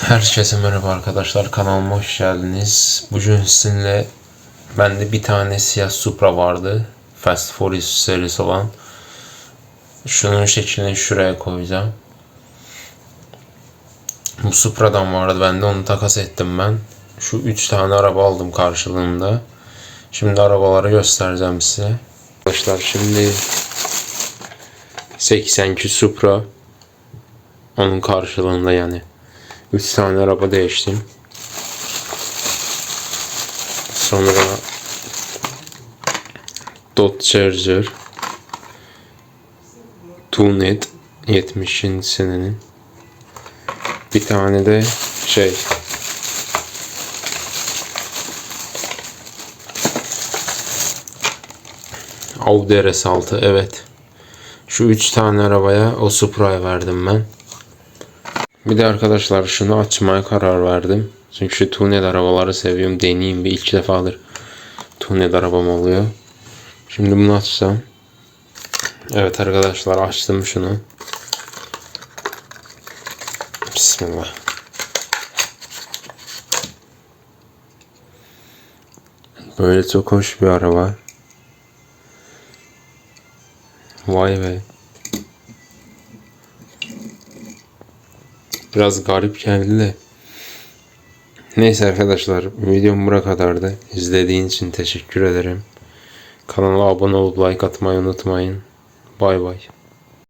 Herkese merhaba arkadaşlar kanalıma hoş geldiniz. Bugün sizinle bende bir tane siyah Supra vardı. Fast Furious serisi olan. Şunun şeklini şuraya koyacağım. Bu Supra'dan vardı bende onu takas ettim ben. Şu 3 tane araba aldım karşılığında. Şimdi arabaları göstereceğim size. Arkadaşlar şimdi 82 Supra onun karşılığında yani. 3 tane araba değiştim. Sonra Dodge Charger Tunet 70. senenin bir tane de şey Audi RS6 evet. Şu üç tane arabaya o Supra'ya verdim ben. Bir de arkadaşlar şunu açmaya karar verdim. Çünkü tunet arabaları seviyorum. Deneyeyim bir ilk defadır tunet arabam oluyor. Şimdi bunu açacağım. Evet arkadaşlar açtım şunu. Bismillah. Böyle çok hoş bir araba. Vay be. Biraz garip geldi de. Neyse arkadaşlar videom buraya kadardı. İzlediğiniz için teşekkür ederim. Kanala abone olup like atmayı unutmayın. Bay bay.